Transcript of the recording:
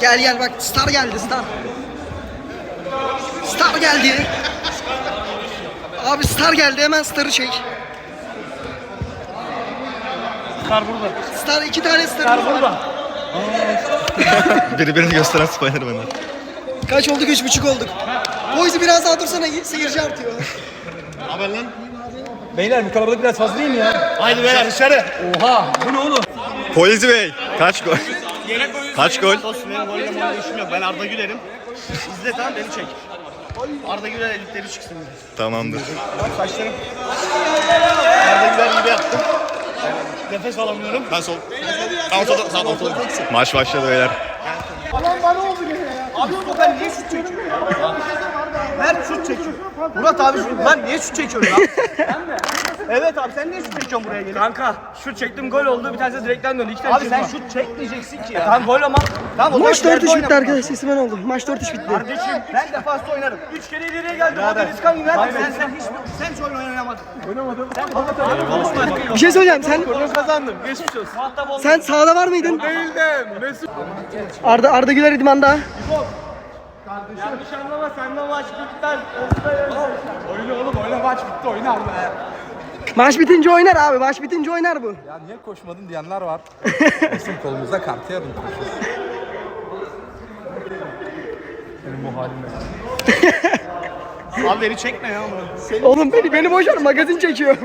Gel gel bak star geldi star. Star geldi. Abi star geldi hemen starı çek. Star burada. Star iki tane star. Star burada. Birbirini gösteren Spider-Man'ı. Kaç olduk? Üç buçuk olduk. Boyzu biraz daha dursana seyirci artıyor. Haber lan. Beyler bu kalabalık biraz fazla değil mi ya? Haydi beyler dışarı. Oha bu ne oğlum? Polizi Bey kaç gol? Kaç gol? Sos benim golle molle işim yok. Ben Arda Güler'im. İzle tamam beni çek. Arda Güler elitleri çıksın. Tamamdır. Bak. Arda Güler gibi yaptım. Nefes alamıyorum. Ben sol. Ben ortada, sağ ortada. Maç başladı beyler. Abi ben niye şut çekiyorum ya? Mert şut çekiyor. Murat abi şut. Lan niye şut çekiyorsun lan? Ben mi? Evet abi sen niye şut çekiyorsun buraya gelip? Kanka şut çektim gol oldu bir tanesi direkten döndü. İki tane Abi sen şut çekmeyeceksin ki ya. Tamam gol ama. Tamam o Maç zaman 4-3 ileride bitti oynama. arkadaşlar. Sesimen oldu. Maç 4-3 bitti. Kardeşim ben defansta oynarım. Üç kere ileriye geldim. O Deniz kan yine. Abi sen sen hiç sen hiç oyun oynayamadın. Oynamadım. Sen konuşma. Bir şey söyleyeceğim. Sen kazandım. Geçmiş olsun. sen sahada var mıydın? Değildim. Mesut. Arda Arda Güler idmanda. Yanlış anlama sen de maç bitmez. Oyna oğlum oyna maç bitti oynar be. Maç bitince oynar abi. Maç bitince oynar bu. Ya niye koşmadın diyenler var. Bizim kolumuza kartı yarın koşuyoruz. Abi beni çekme ya. Oğlum beni beni boş ver magazin çekiyor.